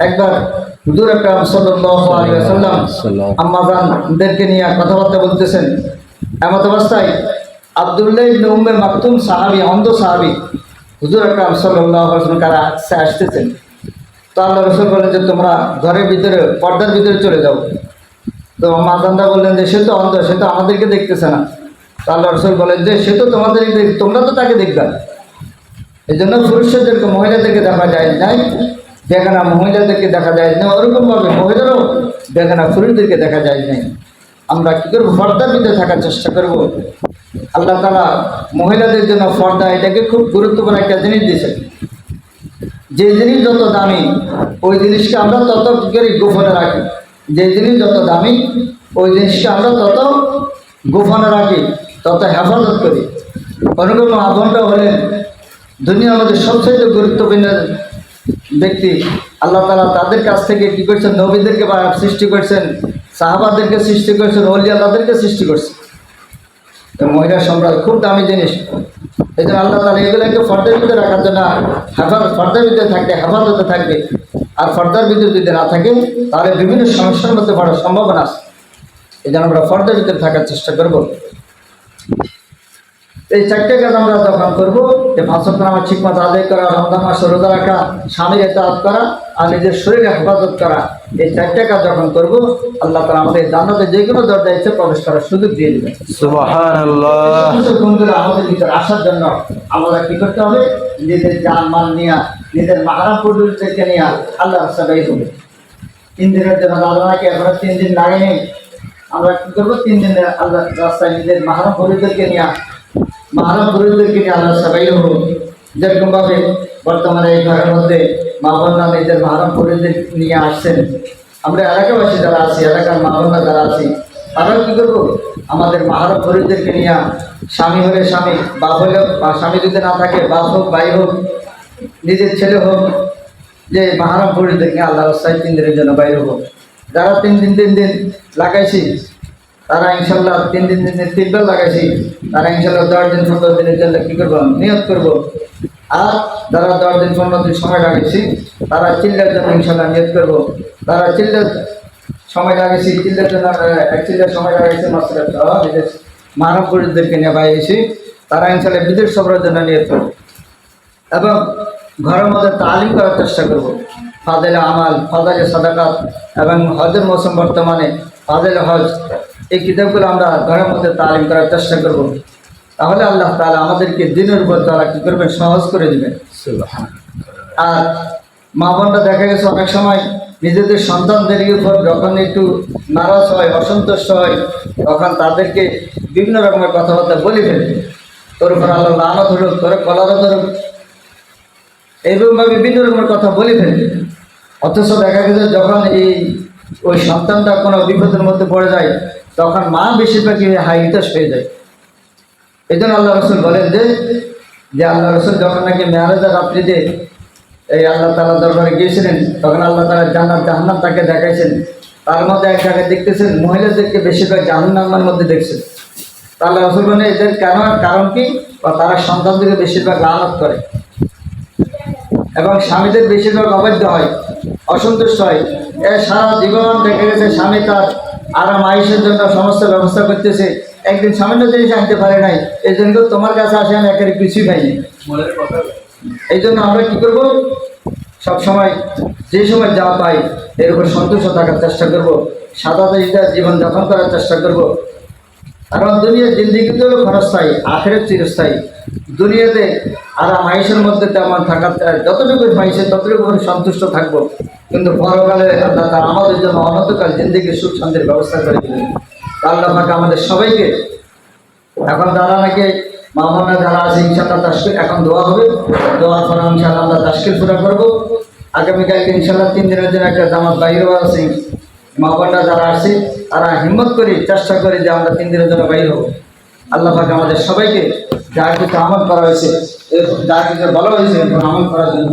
একবার হুজুর আকরাম সাল্লাল্লাহু আলাইহি ওয়াসাল্লাম আম্মাজানদেরকে নিয়ে কথাবার্তা বলতেছেন। এমত অবস্থায় আব্দুল্লাহ ইবনে উম্মে মাকতুম সাহাবী অন্ধ সাহাবী হুজুর আকরাম সাল্লাল্লাহু আলাইহি ওয়াসাল্লাম কারা? আসতেছেন। তো আল্লাহ রসুল বলেন যে তোমরা ঘরের ভিতরে পর্দার ভিতরে চলে যাও। তো মাজানদা বললেন যে সে তো অন্ধ সে তো আমাদেরকে দেখতেছে না। তো আল্লাহ রসুল বলেন যে সে তো তোমাদের তোমরা তো তাকে দেখবে। এই জন্য পুরুষদেরকে মহিলাদেরকে দেখা যায় নাই। বেগানা মহিলাদেরকে দেখা যায় না, ওরকমভাবে মহিলারাও বেগানা পুরুষদেরকে দেখা যায় নাই। আমরা কী করব? পর্দার ভিতরে থাকার চেষ্টা করব। আল্লাহ তালা মহিলাদের জন্য পর্দা এটাকে খুব গুরুত্বপূর্ণ একটা জিনিস দিয়েছে যে জিনিস যত দামি, ওই জিনিসকে আমরা তত কী করি? গোপনে রাখি। যে জিনিস যত দামি, ওই জিনিসকে আমরা তত গোপনে রাখি, তত হেফাজত করি। অনুগম আবনটা হলেন দুনিয়ার মধ্যে সবচেয়ে গুরুত্বপূর্ণ ব্যক্তি, আল্লাহ তালা তাদের কাছ থেকে কী করছেন? নবীদেরকে সৃষ্টি করছেন, সাহাবাদেরকে সৃষ্টি করছেন অলিয়া তাদেরকে সৃষ্টি করছেন। মহিলা সম্রাট খুব দামি জিনিস। এই জন্য আল্লাহ তালা এগুলোকে ফর্দার ভিতরে রাখার জন্য হেফাজত ফর্দার ভিতরে থাকবে হেফাজতে থাকবে। আর ফর্দার ভিতরে যদি না থাকে, তাহলে বিভিন্ন সমস্যার মধ্যে পড়ার সম্ভাবনা আছে। এই জন্য আমরা ফর্দার ভিতরে থাকার চেষ্টা করব। এই চারটে কাজ আমরা যখন করব যে ভাষণ আমার ঠিক মতো আদায় করা রমজান মাস রোজা রাখা স্বামীর এতাহাত করা আর নিজের শরীরে হেফাজত করা এই চারটে কাজ যখন করব আল্লাহ তালা আমাদের জান্নাতে যে কোনো দরজা ইচ্ছে প্রবেশ করার সুযোগ দিয়ে দেবেন। সুবহানাল্লাহ। আমাদের ভিতরে আসার জন্য আমরা কি করতে হবে? নিজেদের জান মান নিয়ে নিজের মাহারাম পরিবারকে নিয়ে আল্লাহ রাস্তাটাই হবে তিন দিনের জন্য আল্লাহকে এখন তিন দিন লাগে আমরা কি করব? তিন দিনের আল্লাহ রাস্তায় নিজের মাহারাম পরিবারকে নিয়ে মাহারাম পরিবারকে নিয়ে আল্লাহ সবাই হব যেরকমভাবে বর্তমানে এই ঘরের মধ্যে মা বোনরা নিজের মাহারাম পরিবার নিয়ে আসছেন। আমরা এলাকাবাসী যারা আছি, এলাকার মা বোনরা যারা আছি, তারাও কী করব? আমাদের মাহারব ফরিদদেরকে নিয়ে স্বামী হলে স্বামী, বাপ হলেও বা স্বামী যদি না থাকে, বাপ হোক, ভাই হোক, নিজের ছেলে হোক, যে মাহারম ফরিদদেরকে আল্লাহ রাস্তায় তিন দিনের জন্য বাইরে হোক যারা তিন দিন তিন দিন লাগাইছি তারা ইনশাল্লাহ তিন দিন তিন দিন তিনবার লাগাইছি। তারা ইনশাল্লাহ দশ দিন পনেরো দিনের জন্য কী করব? নিয়োগ করব। আর যারা দশ দিন পনেরো দিন সময় লাগাইছি, তারা চিল্লার জন্য ইনশাল্লাহ নিয়োগ করব। তারা চিল্লার সময় লাগাইছি, চিল্লার জন্য চিল্লার সময় লাগাইছে বিদেশ মানবপুরীদেরকে নিয়ে বাইরেছি তারা ইনশাল্লাহ বিদেশ সফরের জন্য নিয়োগ করব। এবং ঘরের মধ্যে তালিম করার চেষ্টা করব। ফাজেল আমাল ফাজেল সাদাকাত এবং হজের মৌসুম বর্তমানে ফাজেল হজ এই কিতাবগুলো আমরা ঘরের মধ্যে তালিম করার চেষ্টা করব। তাহলে আল্লাহ তাআলা আমাদেরকে দিনের উপর তারা কী করবেন? সহজ করে দিবেন। আর মা বোনরা দেখা গেছে অনেক সময় নিজেদের সন্তানদের উপর যখন একটু নারাজ হয় অসন্তুষ্ট হয় তখন তাদেরকে বিভিন্ন রকমের কথাবার্তা বলে ফেলবে তোর উপর আল্লাহ লানা ধরুক তোর কলারা ধরুক এইরকমভাবে বিভিন্ন রকমের কথা বলে ফেলবে অথচ দেখা গেছে যখন এই ওই সন্তানটা কোনো বিপদের মধ্যে পড়ে যায় তখন মা বেশিরভাগই হাই হতাশ হয়ে যায়। এই জন্য আল্লাহ রসুল বলেন যে যে আল্লাহ রসুল যখন নাকি মেয়ারাজা রাত্রিতে এই আল্লাহ তালা দরবারে গিয়েছিলেন, তখন আল্লাহ তালা জান্নাত, জাহান্নাম তাকে দেখাইছেন। তার মধ্যে এক জায়গায় দেখতেছেন, মহিলাদেরকে বেশিরভাগ জাহান্নামের মধ্যে দেখছেন। তা আল্লাহ রসুল বলেন, এদের কেন, কারণ কি? বা তারা সন্তানদেরকে বেশিরভাগ লালত করে। এবং স্বামীদের বেশিরভাগ অবাধ্য হয়, অসন্তুষ্ট হয়। এ সারা জীবন দেখা গেছে স্বামী তার আরাম আয়ুষের জন্য সমস্ত ব্যবস্থা করতেছে। একদিন সামান্য জিনিস আনতে পারে নাই। এই জন্য তোমার কাছে আসে আমি একেবারে কিছুই পাইনি। এই জন্য আমরা কী করব? সবসময় যে সময় যা পাই এর উপর সন্তুষ্ট থাকার চেষ্টা করব। সাদা জীবন যাপন করার চেষ্টা করব। কারণ দুনিয়ার জিন্দিগিতেও খরস্থায়ী আখেরের চিরস্থায়ী। দুনিয়াতে আরাম আয়ুষের মধ্যে তেমন থাকার যতটুকু পাইছে ততটুকু সন্তুষ্ট থাকব। কিন্তু পরকালে আল্লাহ তাআলা আমাদের জন্য অনন্তকাল জিন্দিগির সুখ, শান্তির ব্যবস্থা করে দিলেন আল্লাহ পাক আমাদের সবাইকে, এখন যারা নাকি মামনা যারা আছে ইনশাল্লাহ তাস্কিল এখন দোয়া হবে। দোয়ার পর ইনশাল্লাহ আমরা তাস্কিল পুরা করব। আগামীকালকে ইনশাল্লাহ তিন দিনের জন্য একটা জামাত বাইরেও আছে। মামনা যারা আছে, তারা হিম্মত করে, চেষ্টা করে যে আমরা তিন দিনের জন্য বাইর হব। আল্লাহ পাকে আমাদের সবাইকে যা কিছু আমল করা হয়েছে যা কিছু বলা হয়েছে আমল করার জন্য